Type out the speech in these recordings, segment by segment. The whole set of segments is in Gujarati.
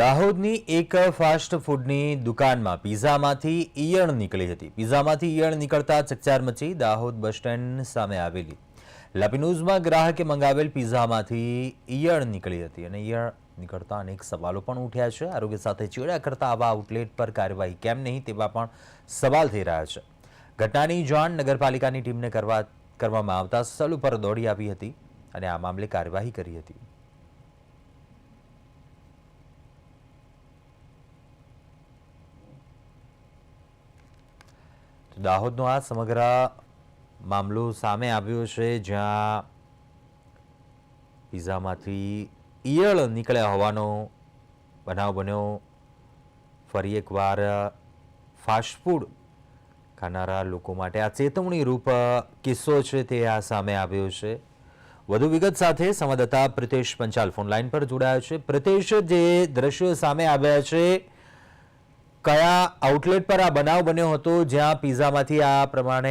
દાહોદની એક ફાસ્ટ ફૂડની દુકાનમાં પીઝામાંથી ઈયળ નીકળી હતી. પીઝામાંથી ઈયળ નીકળતા ચકચાર મચી દાહોદ બસ સ્ટેન્ડ સામે આવેલી લાપીન્યૂઝમાં ગ્રાહકે મંગાવેલ પીઝામાંથી ઈયળ નીકળી હતી અને ઈયળ નીકળતા અનેક સવાલો પણ ઉઠ્યા છે. આરોગ્ય સાથે ચેડા કરતા આવા આઉટલેટ પર કાર્યવાહી કેમ નહીં તેવા પણ સવાલ થઈ રહ્યા છે. ઘટનાની જાણ નગરપાલિકાની ટીમને કરવા કરવામાં આવતા સ્થળ ઉપર દોડી આવી હતી અને આ મામલે કાર્યવાહી કરી હતી. દાહોદનો આ સમગ્ર મામલો સામે આવ્યો છે, જ્યાં પીઝામાંથી ઈયળ નીકળ્યા હોવાનો બનાવ બન્યો. ફરી એકવાર ફાસ્ટફૂડ ખાનારા લોકો માટે આ ચેતવણી રૂપ કિસ્સો છે તે આ સામે આવ્યો છે. વધુ વિગત સાથે સંવાદદાતા પ્રિતેશ પંચાલ ફોનલાઈન પર જોડાયા છે. પ્રિતેશ, જે દ્રશ્યો સામે આવ્યા છે કયા આઉટલેટ પર આ બનાવ બન્યો હતો જ્યાં પીઝામાંથી આ પ્રમાણે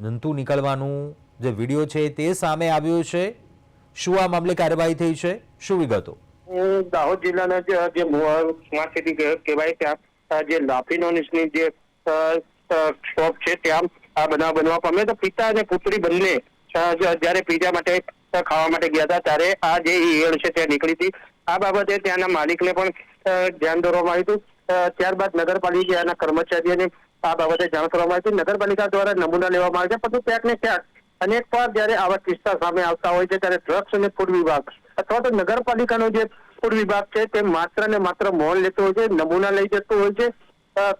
જંતુ નીકળવાનું જે વીડિયો છે તે સામે આવ્યો છે? શું આ મામલે કાર્યવાહી થઈ છે? શું વિગતો? દાહોદ જિલ્લાના જે સ્માર્ટ સિટી કહેવાય ત્યાં જે લાફિનોનિસની જે શોપ છે ત્યાં આ બનાવ બનવા પામ્યો તો પિતા અને પુત્રી બંને જ્યારે પીઝા માટે ખાવા માટે ગયા હતા ત્યારે આ જે ઈયળ છે તે નીકળી હતી. આ બાબતે ત્યાંના માલિકને પણ ધ્યાન દોરવામાં આવ્યું હતું. ત્યારબાદ નગરપાલિકાના કર્મચારીઓને આ બાબતે જાણ કરવામાં આવી છે નગરપાલિકા દ્વારા નમૂના લેવામાં આવે છે, પરંતુ ક્યાંક ને ક્યાંક અનેક વાર જ્યારે આવા કિસ્સા સામે આવતા હોય છે, ત્યારે ડ્રગ્સ અને ફૂડ વિભાગ અથવા તો નગરપાલિકાનો જે ફૂડ વિભાગ છે, તે માત્ર ને માત્ર મૌન લેતો હોય છે, નમૂના લઈ જતો હોય છે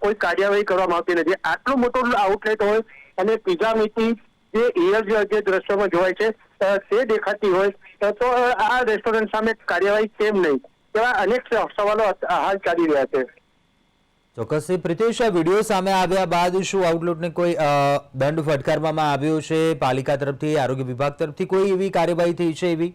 કોઈ કાર્યવાહી કરવામાં આવતી નથી. આટલું મોટું આઉટલેટ હોય અને પીઝા મીટી જે ઈયળ જે દ્રશ્યોમાં જોવાય છે તે દેખાતી હોય, તો આ રેસ્ટોરન્ટ સામે કાર્યવાહી કેમ નહીં? એવા અનેક સવાલો હાલ ચાલી રહ્યા છે. ચોક્કસથી પ્રિતેશ, આ વીડિયો સામે આવ્યા બાદ શું આઉટલેટને કોઈ દંડ ફટકારવામાં આવ્યો છે? પાલિકા તરફથી, આરોગ્ય વિભાગ તરફથી કોઈ એવી કાર્યવાહી થઈ છે એવી?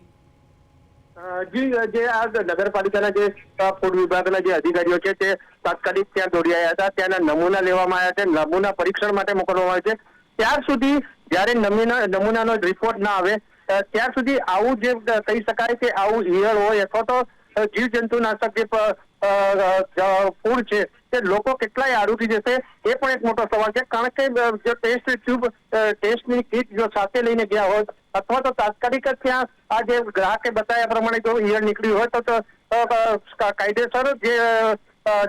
જી, જે આ નગરપાલિકાના જે ફૂડ વિભાગના જે અધિકારીઓ છે, તે તાત્કાલિક ત્યાં દોડી આવ્યા હતા. ત્યાંના નમૂના લેવામાં આવ્યા છે. નમૂના પરીક્ષણ માટે મોકલવામાં આવે છે. ત્યાર સુધી, જ્યારે નમૂના, નમૂનાનો રિપોર્ટ ના આવે ત્યાર સુધી આવું જે કહી શકાય કે આવું ઈયળ હોય અથવા તો અ, જીવજંતુનાશક જે ફૂડ છે તે લોકો કેટલાય આરોગી જશે એ પણ એક મોટો સવાલ છે. કારણ કે જો ટેસ્ટ ટ્યુબ ટેસ્ટની કીટ જો સાથે લઈને ગયા હોય અથવા તો તાત્કાલિક જ ત્યાં આ જે ગ્રાહકે બતાવ્યા પ્રમાણે જો ઈયર નીકળી હોય તો કાયદેસર જે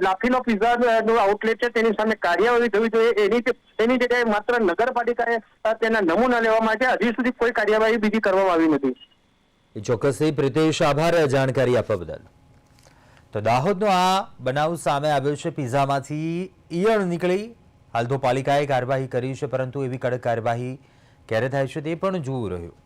લાફીનો પિઝા નું આઉટલેટ છે તેની સામે કાર્યવાહી થવી જોઈએ. એની એની જગ્યાએ માત્ર નગરપાલિકાએ તેના નમૂના લેવા માટે હજી સુધી કોઈ કાર્યવાહી બીજી કરવામાં આવી નથી. એ ચોક્કસથી પ્રિતેશ આભાર જાણકારી આપવા બદલ. તો દાહોદનો આ બનાવ સામે આવ્યો છે. પીઝામાંથી ઈયળ નીકળી. હાલ તો પાલિકાએ કાર્યવાહી કરી છે, પરંતુ એવી કડક કાર્યવાહી ક્યારે થાય છે તે પણ જોવું રહ્યું.